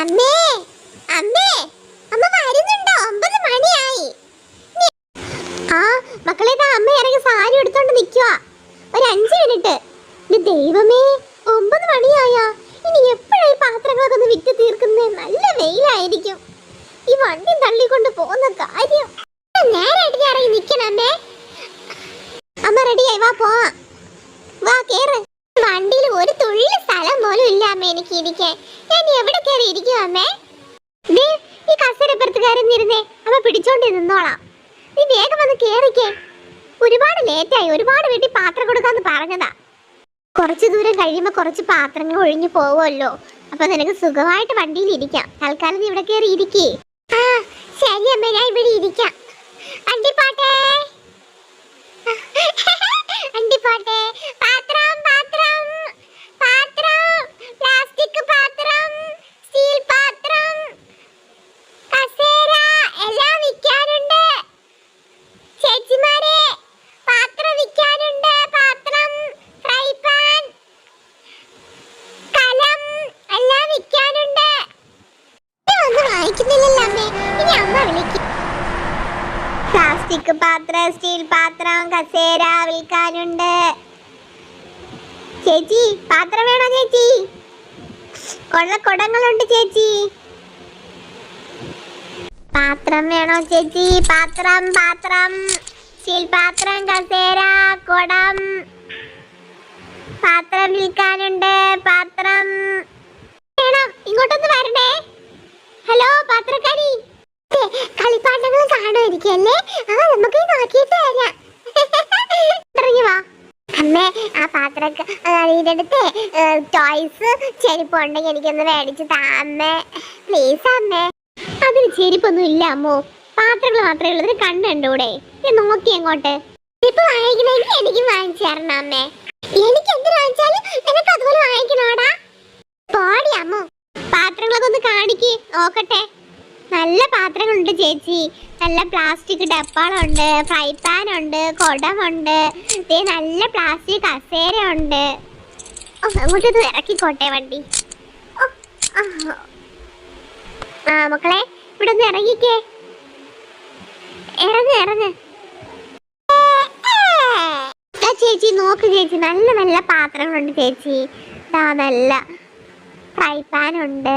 അമ്മേ അമ്മേ അമ്മ വരുന്നുണ്ടോ? ഒമ്പത് മണിയായി. ആ മക്കളെ ദാ അമ്മ ഇറങ്ങി സാരി എടുത്തോണ്ട് നിൽക്കുക ഒരു അഞ്ച് മിനിറ്റ്. ഇത് ദൈവമേ ഒമ്പത് മണിയായാ. ഇനി എപ്പോഴായി പാത്രങ്ങളൊക്കെ ഒന്ന് വിറ്റ് തീർക്കുന്നേ? നല്ല വെയിലായിരിക്കും. ഈ വണ്ടി തള്ളിക്കൊണ്ട് പോകുന്ന കാര്യം. നേരായിട്ട് ഞാൻ ഇറങ്ങി നിൽക്കണം അമ്മേ. അമ്മ റെഡിയായി വാ പോവാ. വാ കേറ് വണ്ടിയിൽ ഒരു തുള്ളി സ്ഥലം പോലും ഇല്ല അമ്മ എനിക്ക് ഇരിക്കാൻ. ഞാൻ എവിടെ കയറി ഇരിക്കും അമ്മേ? ദേ ഈ കസരപ്പുറത്ത് കയറി അമ്മ പിടിച്ചോണ്ട് നിന്നോളാം. നീ വേഗം വന്ന് കയറിക്കേ ഒരുപാട് ലേറ്റായി. ഒരുപാട് വീട്ടിൽ പാത്രം കൊടുക്കാന്ന് പറഞ്ഞതാ. കുറച്ച് ദൂരം കഴിയുമ്പോൾ കുറച്ച് പാത്രങ്ങൾ ഒഴിഞ്ഞു പോവുമല്ലോ. അപ്പൊ നിനക്ക് സുഖമായിട്ട് വണ്ടിയിൽ ഇരിക്കാം. തൽക്കാലം ഇവിടെ കയറി ഇരിക്കേ. ആ ശരി അമ്മ ഞാൻ ഇവിടെ ഇരിക്കാം. അണ്ടിപ്പാട്ടേ പാത്രം പാത്രം പാത്രം പ്ലാസ്റ്റിക് പാത്രം സ്റ്റീൽ പാത്രം കസേര എല്ലാം വിൽക്കാനുണ്ട് ചേച്ചിമാരെ പാത്രം വിൽക്കാനുണ്ട് പാത്രം ഫ്രൈ പാൻ കലം എല്ലാം വിൽക്കാനുണ്ട് ഒന്നും വാങ്ങിക്കുന്നില്ലല്ലോ അമ്മേ ഇനി അമ്മ വിളിക്കും പ്ലാസ്റ്റിക് പാത്രം സ്റ്റീൽ പാത്രം കസേര വിൽക്കാനുണ്ട്. ചേച്ചി പാത്രം വേണോ ചേച്ചി? കൊള്ള കുടങ്ങളുണ്ട് ചേച്ചി. പാത്രം വേണോ ചേച്ചി? പാത്രം പാത്രം. സ്റ്റീൽ പാത്രം കസേര കുടം. പാത്രം വിൽക്കാനുണ്ട് പാത്രം. ഇറങ്ങി വാ. അമ്മേ ആ ടോയ്സ് ചെരുപ്പ് താ അമ്മേ. അമ്മേ. അതിന് ചെരുപ്പൊന്നും ഇല്ല അമ്മോ. പാത്രങ്ങൾ മാത്രമേ ഉള്ളൂ. ഇതിന് നോക്കി അങ്ങോട്ട് ഇപ്പൊ വാങ്ങിക്കണമെങ്കിൽ എനിക്ക് വാങ്ങിച്ചു തരണം അമ്മേ. എനിക്ക് എന്ത് വാങ്ങിച്ചാലും നിനക്ക് അതുപോലെ വാങ്ങിക്കണോടാ. പോടി അമ്മോ. പാത്രങ്ങളൊക്കെ ഒന്ന് കാണിക്ക്. നോക്കട്ടെ. നല്ല പാത്രങ്ങളുണ്ട് ചേച്ചി. നല്ല പ്ലാസ്റ്റിക് ഡപ്പാളുണ്ട് ഫ്രൈ പാൻ ഉണ്ട് കുടമുണ്ട് നല്ല പ്ലാസ്റ്റിക് കസേര ഓ അങ്ങോട്ട് ഇത് ഇറക്കിക്കോട്ടെ വണ്ടി. ആ. മക്കളെ ഇവിടെ ഒന്ന് ഇറങ്ങിക്കേ. ഇറങ്ങ് ഇറങ്ങ്. ചേച്ചി നോക്ക് ചേച്ചി നല്ല നല്ല പാത്രങ്ങളുണ്ട് ചേച്ചി. ദാ നല്ല ഫ്രൈ പാൻ ഉണ്ട്.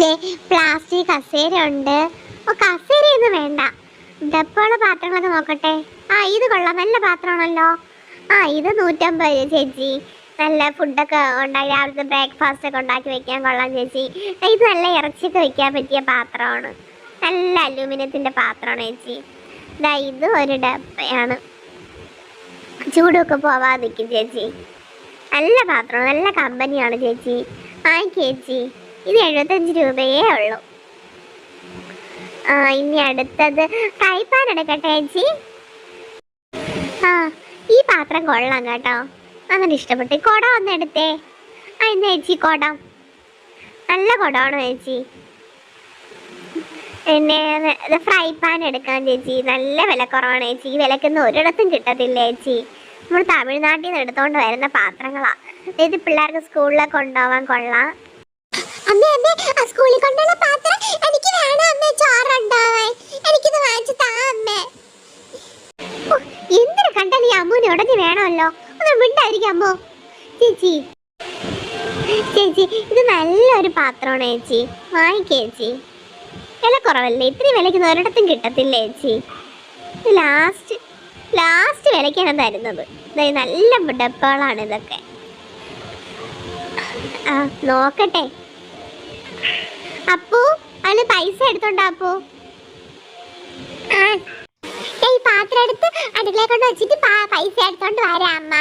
പ്ലാസ്റ്റിക് കസേര ഉണ്ട് ഓ കസേരയൊന്നും വേണ്ട. ഡപ്പുള്ള പാത്രങ്ങളൊക്കെ നോക്കട്ടെ. ആ ഇത് കൊള്ളാം. നല്ല പാത്രമാണല്ലോ. ആ ഇത് നൂറ്റമ്പത് രൂപ ചേച്ചി. നല്ല ഫുഡൊക്കെ ഉണ്ടാക്കി രാവിലത്തെ ബ്രേക്ക്ഫാസ്റ്റ് ഒക്കെ ഉണ്ടാക്കി വെക്കാൻ കൊള്ളാം ചേച്ചി. ഇത് നല്ല ഇറച്ചിയൊക്കെ വെക്കാൻ പറ്റിയ പാത്രമാണ്. നല്ല അലൂമിനിയത്തിന്റെ പാത്രമാണ് ചേച്ചി. ഇതാ ഇത് ഒരു ഡപ്പയാണ്. ചൂടൊക്കെ പോവാതിരിക്കും ചേച്ചി. നല്ല പാത്രമാണ് നല്ല കമ്പനിയാണ് ചേച്ചി. ആയി ചേച്ചി. ഇത് എഴുപത്തഞ്ച് രൂപയേ ഉള്ളൂ. ആ ഇനി അടുത്തത് ഫ്രൈ പാൻ എടുക്കട്ടെ ചേച്ചി? ആ ഈ പാത്രം കൊള്ളാം കേട്ടോ. അങ്ങനെ ഇഷ്ടപ്പെട്ടു കൊട ഒന്ന് എടുത്തേ. ആ ഇന്ന് ചേച്ചി കുടം. നല്ല കുടമാണോ ചേച്ചി. പിന്നെ ഫ്രൈ പാൻ എടുക്കാം ചേച്ചി. നല്ല വില കുറവാണ് ചേച്ചി. ഈ വിലക്കൊന്നും ഒരിടത്തും കിട്ടത്തില്ല ചേച്ചി. നമ്മൾ തമിഴ്നാട്ടിൽ നിന്ന് എടുത്തുകൊണ്ട് വരുന്ന പാത്രങ്ങളാണ് ഇത് പിള്ളേർക്ക് സ്കൂളിലൊക്കെ കൊണ്ടുപോകാൻ കൊള്ളാം. അമ്മേ അമ്മേ ആ സ്കൂളിൽ കൊണ്ടുള്ള പാത്രം എനിക്ക് വേണം അമ്മേ ചോറുണ്ടാവാൻ. എനിക്കിത് വാങ്ങിച്ചു താ അമ്മേ. എന്തിനു കണ്ടാൽ ഈ അമ്മൂന് ഉടനെ വേണമല്ലോ? ഒന്ന് മിണ്ടായിരിക്കും അമ്മു. ചേച്ചി. ചേച്ചി ഇത് നല്ലൊരു പാത്രമാണ് ചേച്ചി. വാങ്ങിക്കേച്ചി വില കുറവല്ലേ ഇത്രയും വിലയ്ക്ക് ഒരിടത്തും കിട്ടത്തില്ല ചേച്ചി. ലാസ്റ്റ് ലാസ്റ്റ് വിലയ്ക്കാണ് തരുന്നത്. നല്ല ഡപ്പകളാണ് ഇതൊക്കെ. ആ നോക്കട്ടെ. അപ്പു അന്ന് പൈസ എടുത്തോണ്ട് അപ്പു. ഈ പാത്രം എടുത്ത് അടുക്കള കൊണ്ട് വെച്ചിട്ട് പൈസ എടുത്തോണ്ട് വരാം അമ്മ.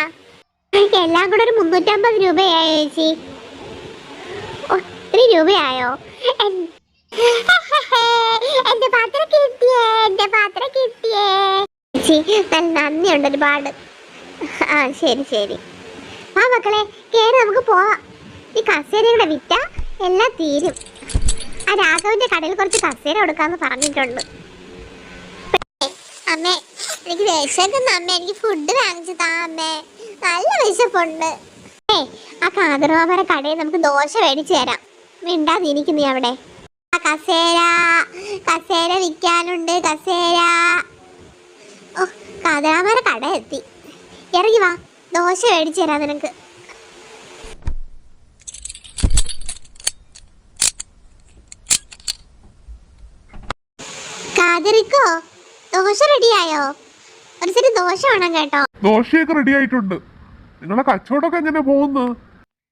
എല്ലാം കൂടെ ഒരു മുന്നൂറ്റമ്പത് രൂപയായോ ചേച്ചി? ഒത്തിരി രൂപയായോ? എന്റെ പാത്രം കിട്ടിയേ എന്റെ പാത്രം കിട്ടിയേ. ചേച്ചി നല്ല നന്ദിയുണ്ട് ഒരുപാട്. ആ ശരി ശരി. ആ മക്കളെ കേറി നമുക്ക് പോവാം. ഈ കസേര കൂടെ വിറ്റ എല്ലാം തീരും. ആ രാഘവന്റെ കടയിൽ കുറച്ച് കസേര കൊടുക്കാന്ന് പറഞ്ഞിട്ടുണ്ട്. അമ്മേ എനിക്ക് വിശക്കുന്ന അമ്മ. എനിക്ക് ഫുഡ് വാങ്ങിച്ചു താ അമ്മേ. നല്ല വിശപ്പുണ്ട്. ഏ ആ കാതർമാമര കടയിൽ നമുക്ക് ദോശ മേടിച്ചു തരാം. മിണ്ടാതിരിക്കുന്നു അവിടെ. ആ കസേര കസേര വിൽക്കാനുണ്ട് കസേര. ഓ കതിരാമര കട എത്തി. ഇറങ്ങി വാ. ദോശ മേടിച്ചു തരാം നിനക്ക്. കാതിരിക്കോ ദോശ റെഡിയായോ? ഒരു സെറ്റ് ദോശ വേണം കേട്ടോ. ദോശയൊക്കെ റെഡി ആയിട്ടുണ്ട്. നിങ്ങളെ കച്ചവടമൊക്കെ എങ്ങനെ പോകുന്നു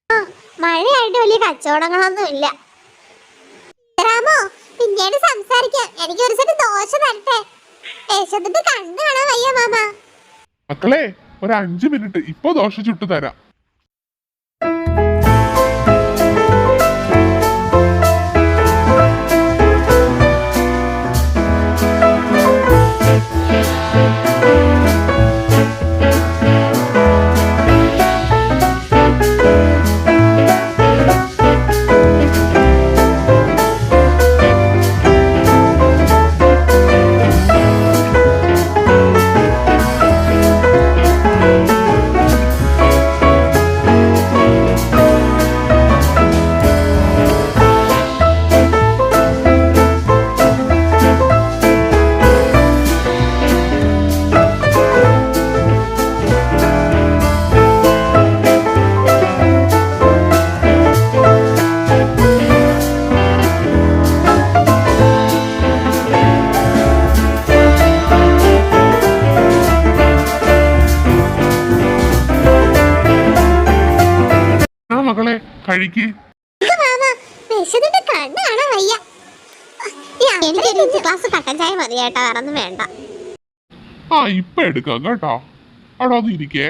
ആ, മഴയായിട്ട് വലിയ കച്ചവടങ്ങളൊന്നും ഇല്ല. രാമോ പിന്നീട് സംസാരിക്കാം. എനിക്ക് ഒരു സെറ്റ് ദോശ തരട്ടെ. ദേശത്തിന്റെ കണ്ണ് കാണാൻ വയ്യ മാമ. മക്കളെ ഒരു അഞ്ചു മിനിറ്റ് ഇപ്പൊ ദോശ ചുട്ടു തരാം. ഒന്നും വേണ്ട. ആ ഇപ്പൊ എടുക്കാം കേട്ടോ. അവിടെ ഒന്ന് ഇരിക്കേ